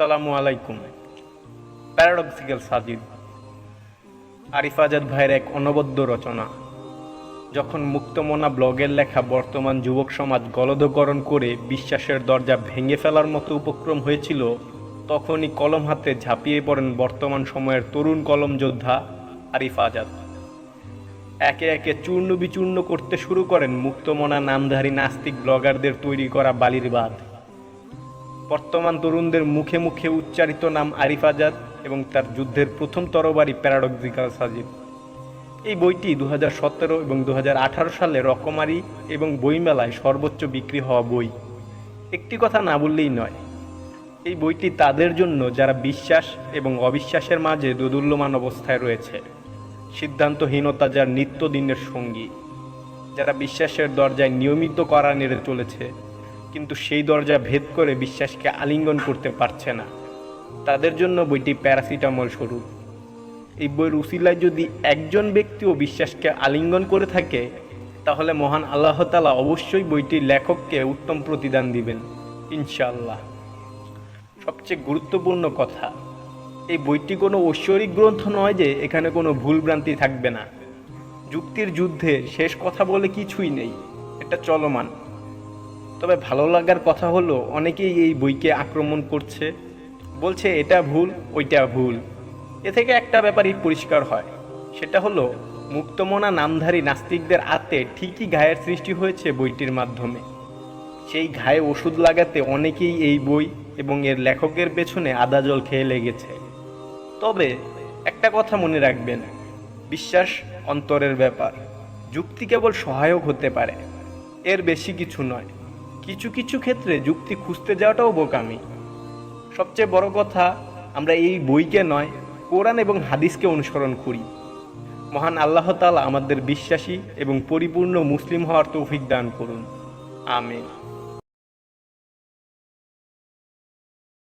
আসসালামু আলাইকুম। প্যারাডক্সিক্যাল সাজিদ। আরিফ আজাদ ভাইয়ের এক অনবদ্য রচনা। যখন মুক্তমনা ব্লগের লেখা বর্তমান যুবক সমাজ গলধকরণ করে বিশ্বাসের দরজা ভেঙে ফেলার মতো উপক্রম হয়েছিল, তখনই কলম হাতে ঝাঁপিয়ে পড়েন বর্তমান সময়ের তরুণ কলম যোদ্ধা আরিফ আজাদ। একে একে চূর্ণ বিচূর্ণ করতে শুরু করেন মুক্তমনা নামধারী নাস্তিক ব্লগারদের তৈরি করা বালির বাঁধ। বর্তমান তরুণদের মুখে মুখে উচ্চারিত নাম আরিফ আজাদ এবং তার যুদ্ধের প্রথম তরবারি প্যারাডক্সিক্যাল সাজিদ। এই বইটি দু এবং দু হাজার আঠারো সালে রকমারি এবং বইমেলায় সর্বোচ্চ বিক্রি হওয়া বই। একটি কথা না বললেই নয়, এই বইটি তাদের জন্য যারা বিশ্বাস এবং অবিশ্বাসের মাঝে দোদুল্যমান অবস্থায় রয়েছে, সিদ্ধান্তহীনতা যার নিত্যদিনের সঙ্গী, যারা বিশ্বাসের দরজায় নিয়মিত করা নেড়ে চলেছে কিন্তু সেই দরজা ভেদ করে বিশ্বাসকে আলিঙ্গন করতে পারছে না। তাদের জন্য বইটি প্যারাসিটামল স্বরূপ। এই বইয়ের উসিলায় যদি একজন ব্যক্তিও বিশ্বাসকে আলিঙ্গন করে থাকে, তাহলে মহান আল্লাহ তালা অবশ্যই বইটির লেখককে উত্তম প্রতিদান দিবেন, ইনশাআল্লাহ। সবচেয়ে গুরুত্বপূর্ণ কথা, এই বইটি কোনো ঐশ্বরিক গ্রন্থ নয় যে এখানে কোনো ভুলভ্রান্তি থাকবে না। যুক্তির যুদ্ধে শেষ কথা বলে কিছুই নেই, এটা চলমান। তবে ভালো লাগার কথা হলো, অনেকেই এই বইকে আক্রমণ করছে। বলছে, এটা ভুল, ওইটা ভুল। এ থেকে একটা ব্যাপারই পরিষ্কার হয়। সেটা হলো, মুক্তমনা নামধারী নাস্তিকদের আতে ঠিকই ঘায়ের সৃষ্টি হয়েছে বইটির মাধ্যমে। সেই ঘায়ে ওষুধ লাগাতে অনেকেই এই বই এবং এর লেখকের পেছনে আদা জল খেয়ে লেগেছে। তবে একটা কথা মনে রাখবেন, বিশ্বাস অন্তরের ব্যাপার। যুক্তি কেবল সহায়ক হতে পারে, এর বেশি কিছু নয়। কিছু কিছু ক্ষেত্রে যুক্তি খুঁজতে যাওয়াটাও বোকামি। সবচেয়ে বড় কথা, আমরা এই বইকে নয়, কোরআন এবং হাদিসকে অনুসরণ করি। মহান আল্লাহ তালা আমাদের বিশ্বাসী এবং পরিপূর্ণ মুসলিম হওয়ার তৌফিক দান করুন। আমিন।